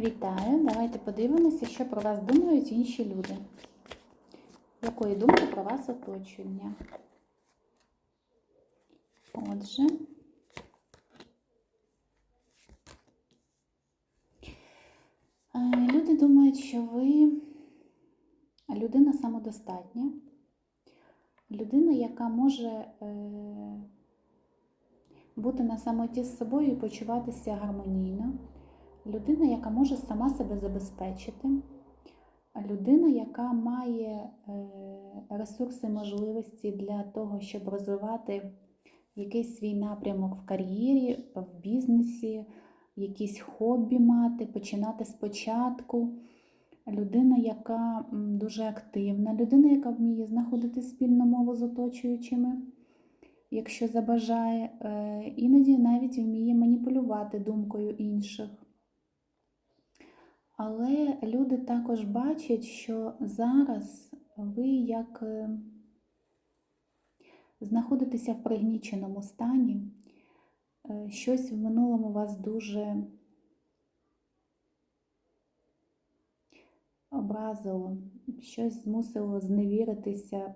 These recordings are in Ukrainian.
Вітаю! Давайте подивимося, що про вас думають інші люди. Якої думки про вас оточення? Отже, е, люди думають, що ви людина самодостатня, людина, яка може е, бути на самоті з собою і почуватися гармонійно. Людина, яка може сама себе забезпечити, людина, яка має е, ресурси можливості для того, щоб розвивати якийсь свій напрямок в кар'єрі, в бізнесі, якісь хобі мати, починати спочатку. Людина, яка дуже активна, людина, яка вміє знаходити спільну мову з оточуючими, якщо забажає, е, іноді навіть вміє маніпулювати думкою інших. Але люди також бачать, що зараз ви як е, знаходитеся в пригніченому стані, е, щось в минулому вас дуже образило, щось змусило зневіритися.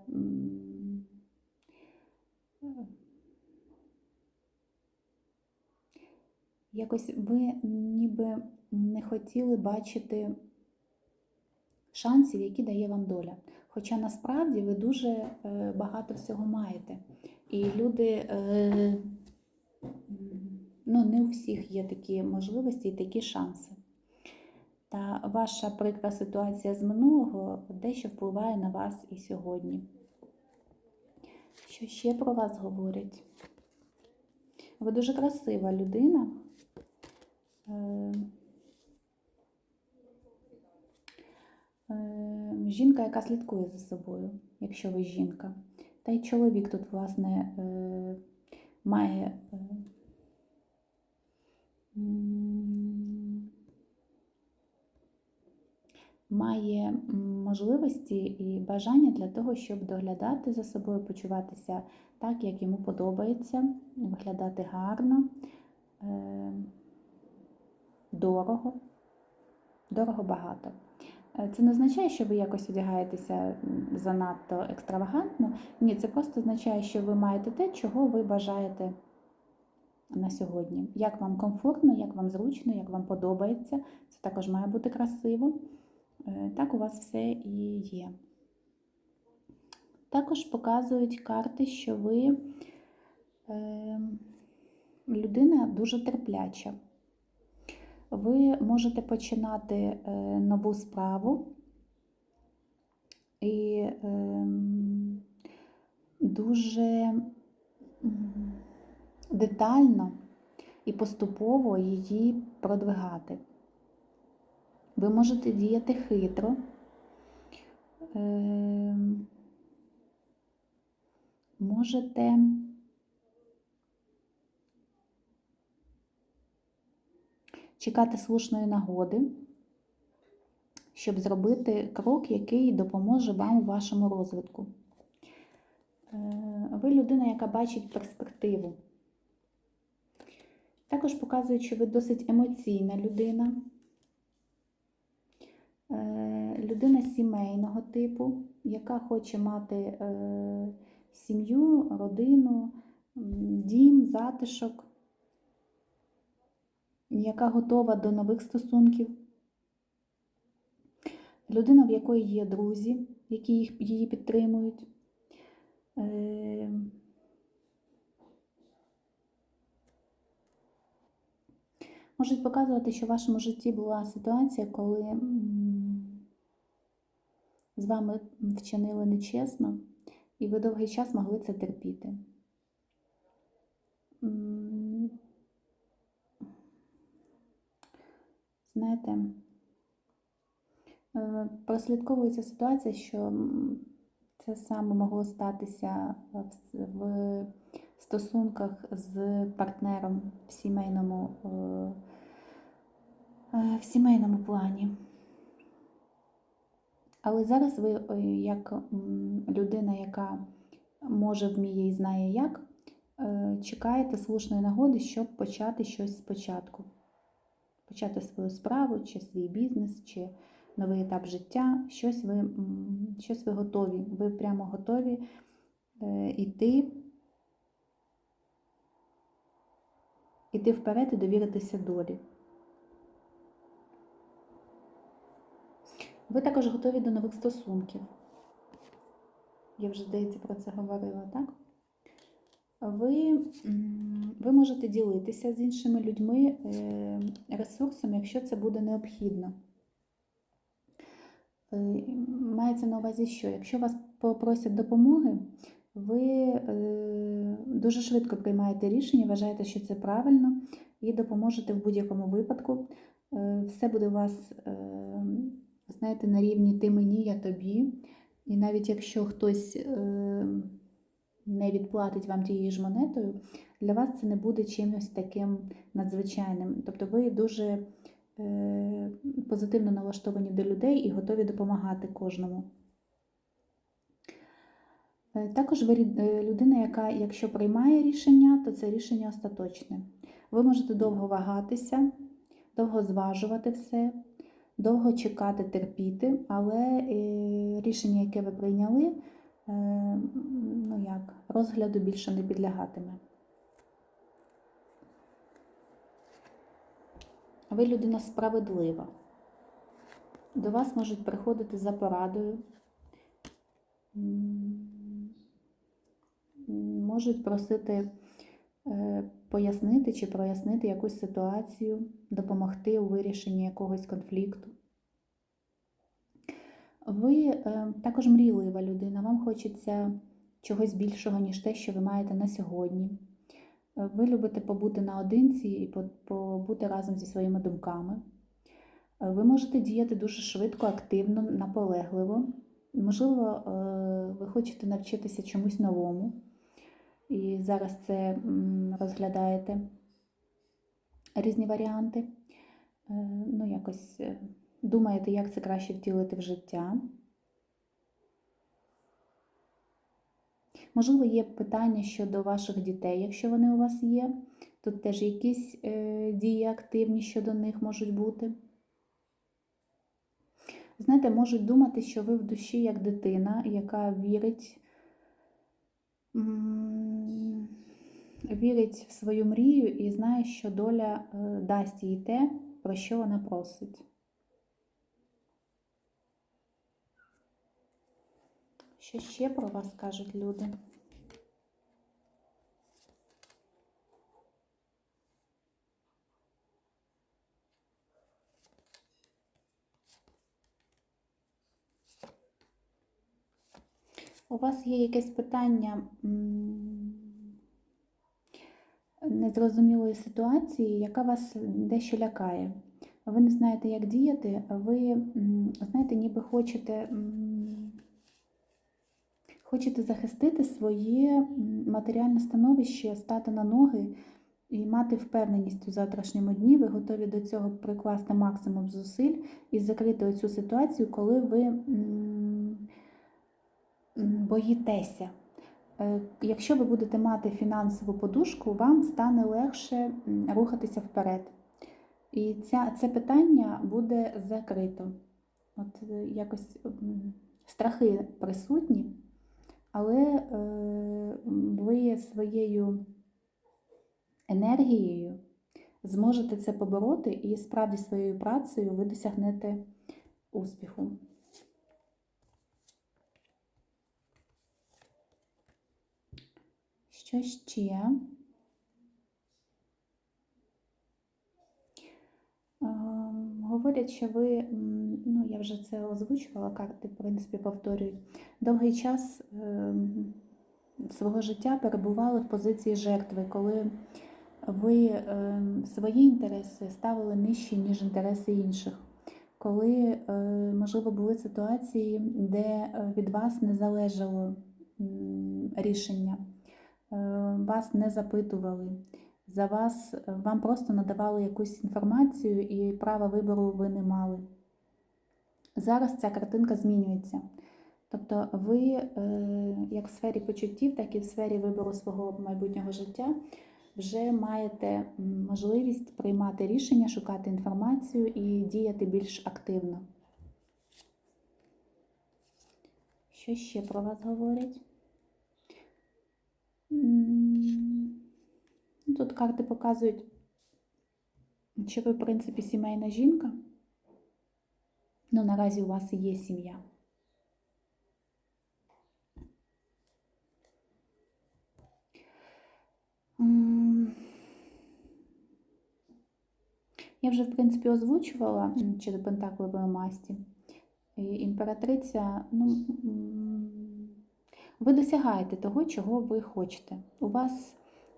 Якось ви ніби не хотіли бачити шансів, які дає вам доля. Хоча насправді ви дуже е, багато всього маєте. І люди, е, ну, не у всіх є такі можливості і такі шанси. Та ваша прикра ситуація з минулого дещо впливає на вас і сьогодні. Що ще про вас говорять? Ви дуже красива людина. Е, е, Жінка, яка слідкує за собою, якщо ви жінка. Та й чоловік тут, власне, е, має має можливості і бажання для того, щоб доглядати за собою, почуватися так, як йому подобається, виглядати гарно, дорого, дорого багато. Е, Це не означає, що ви якось одягаєтеся занадто екстравагантно. Ні, це просто означає, що ви маєте те, чого ви бажаєте на сьогодні. Як вам комфортно, як вам зручно, як вам подобається. Це також має бути красиво. Е, Так у вас все і є. Також показують карти, що ви е, людина дуже терпляча. Ви можете починати е, нову справу і ем, дуже детально і поступово її продвигати. Ви можете діяти хитро. ем, Можете чекати слушної нагоди, щоб зробити крок, який допоможе вам у вашому розвитку. Е, Ви людина, яка бачить перспективу. Також показує, що ви досить емоційна людина, Е, людина сімейного типу, яка хоче мати е, сім'ю, родину, дім, затишок, яка готова до нових стосунків. Людина, в якої є друзі, які їх, її підтримують. Е, Можуть показувати, що в вашому житті була ситуація, коли з вами вчинили нечесно, і ви довгий час могли це терпіти. Знаєте, е, прослідковується ситуація, що це саме могло статися в в стосунках з партнером в сімейному, е, е, в сімейному плані. Але зараз ви, е, як людина, яка може, вміє і знає як, е, чекаєте слушної нагоди, щоб почати щось спочатку. Почати свою справу, чи свій бізнес, чи новий етап життя, щось ви, щось ви готові. Ви прямо готові е, йти, йти вперед і довіритися долі. Ви також готові до нових стосунків. Я вже, здається, про це говорила, так? Ви, ви можете ділитися з іншими людьми е, ресурсами, якщо це буде необхідно. Е, Мається на увазі, що якщо вас попросять допомоги, ви е, дуже швидко приймаєте рішення, вважаєте, що це правильно, і допоможете в будь-якому випадку. Все буде у вас, знаєте, на рівні ти мені, я тобі. І навіть якщо хтось не відплатить вам тією ж монетою, для вас це не буде чимось таким надзвичайним. Тобто ви дуже е, позитивно налаштовані до людей і готові допомагати кожному. Е, Також ви е, людина, яка, якщо приймає рішення, то це рішення остаточне. Ви можете довго вагатися, довго зважувати все, довго чекати, терпіти, але рішення, яке ви прийняли, ну як, розгляду більше не підлягатиме. Ви людина справедлива. До вас можуть приходити за порадою, можуть просити е, пояснити чи прояснити якусь ситуацію, допомогти у вирішенні якогось конфлікту. Ви е, також мрійлива людина, вам хочеться чогось більшого, ніж те, що ви маєте на сьогодні. Е, Ви любите побути наодинці і побути разом зі своїми думками. Е, Ви можете діяти дуже швидко, активно, наполегливо. Можливо, ви хочете навчитися чомусь новому, і зараз це розглядаєте різні варіанти. Ну, якось думаєте, як це краще втілити в життя. Можливо, є питання щодо ваших дітей, якщо вони у вас є. Тут теж якісь е, дії активні щодо них можуть бути. Знаєте, можуть думати, що ви в душі як дитина, яка вірить, вірить в свою мрію і знає, що доля е, дасть їй те, про що вона просить. Що ще про вас кажуть люди? У вас є якесь питання незрозумілої ситуації, яка вас дещо лякає. Ви не знаєте, як діяти, ви знаєте, ніби хочете, хочете захистити своє матеріальне становище, стати на ноги і мати впевненість у завтрашньому дні. Ви готові до цього прикласти максимум зусиль і закрити оцю ситуацію, коли ви. боїтеся. Е, Якщо ви будете мати фінансову подушку, вам стане легше рухатися вперед. І ця, це питання буде закрито. От е, якось страхи присутні, але е, ви своєю енергією зможете це побороти, і справді своєю працею ви досягнете успіху. Що ще? Ем, Говорять, що ви, ну я вже це озвучувала, карти, в принципі, повторюють, довгий час ем, свого життя перебували в позиції жертви, коли ви ем, свої інтереси ставили нижче, ніж інтереси інших. Коли, е, можливо, були ситуації, де е, від вас не залежало рішення, е, вас не запитували, за вас е, вам просто надавали якусь інформацію і права вибору ви не мали. Зараз ця картинка змінюється. Тобто ви, е, як в сфері почуттів, так і в сфері вибору свого майбутнього життя, вже маєте можливість приймати рішення, шукати інформацію і діяти більш активно. Що ще про вас говорять? Тут карти показують, що ви, в принципі, сімейна жінка. Ну, наразі у вас і є сім'я. Я вже, в принципі, озвучувала м, щодо Пентаклової масті. І Імператриця, ну, ви досягаєте того, чого ви хочете. У вас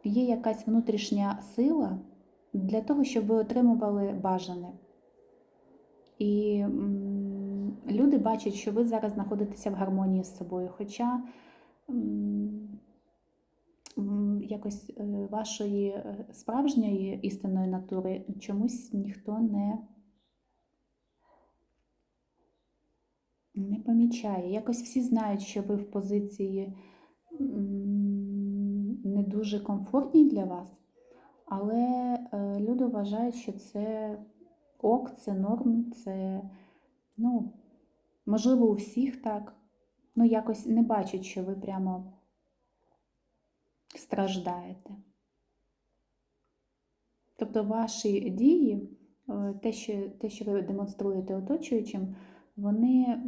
є якась внутрішня сила для того, щоб ви отримували бажане. І люди бачать, що ви зараз знаходитеся в гармонії з собою. Хоча якось е, вашої е, справжньої істинної натури чомусь ніхто не, не помічає. Якось всі знають, що ви в позиції не дуже комфортній для вас, але е, люди вважають, що це ок, це норм, це, ну, можливо, у всіх так. Ну, якось не бачать, що ви прямо страждаєте. Тобто ваші дії, е, те, що, те, що ви демонструєте оточуючим, вони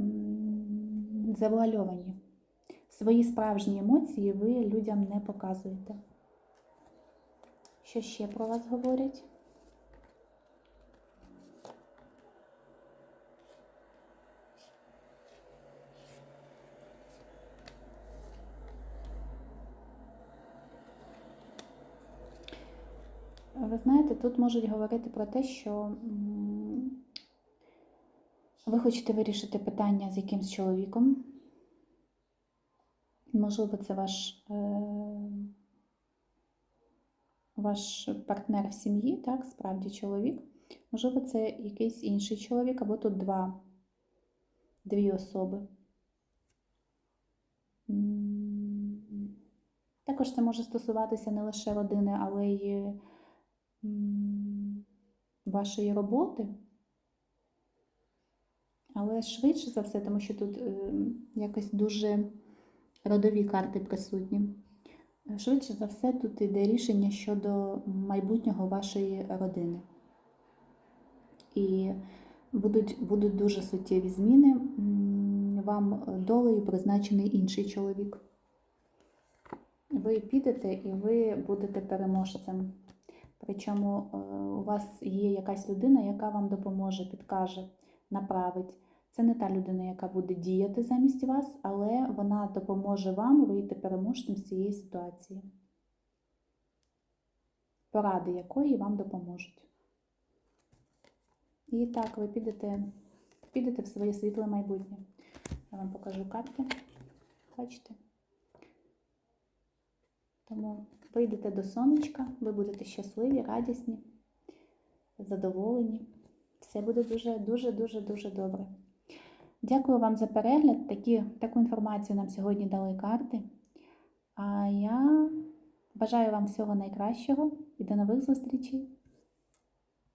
завуальовані. Свої справжні емоції ви людям не показуєте. Що ще про вас говорять? Ви знаєте, тут можуть говорити про те, що ви хочете вирішити питання з якимсь чоловіком. Можливо, це ваш, е, ваш партнер в сім'ї, так, справді чоловік. Можливо, це якийсь інший чоловік, або тут два, дві особи. Також це може стосуватися не лише родини, але й вашої роботи. Але швидше за все, тому що тут е, якось дуже родові карти присутні. Швидше за все, тут йде рішення щодо майбутнього вашої родини. І будуть, будуть дуже суттєві зміни. Вам долею призначений інший чоловік. Ви підете і ви будете переможцем. Причому е, у вас є якась людина, яка вам допоможе, підкаже, направить. Це не та людина, яка буде діяти замість вас, але вона допоможе вам вийти переможцем з цієї ситуації. Поради якої вам допоможуть. І так, ви підете, підете в своє світле майбутнє. Я вам покажу карти. Бачите? Тому вийдете до сонечка, ви будете щасливі, радісні, задоволені. Все буде дуже, дуже, дуже, дуже добре. Дякую вам за перегляд. Такі, таку інформацію нам сьогодні дали карти. А я бажаю вам всього найкращого і до нових зустрічей!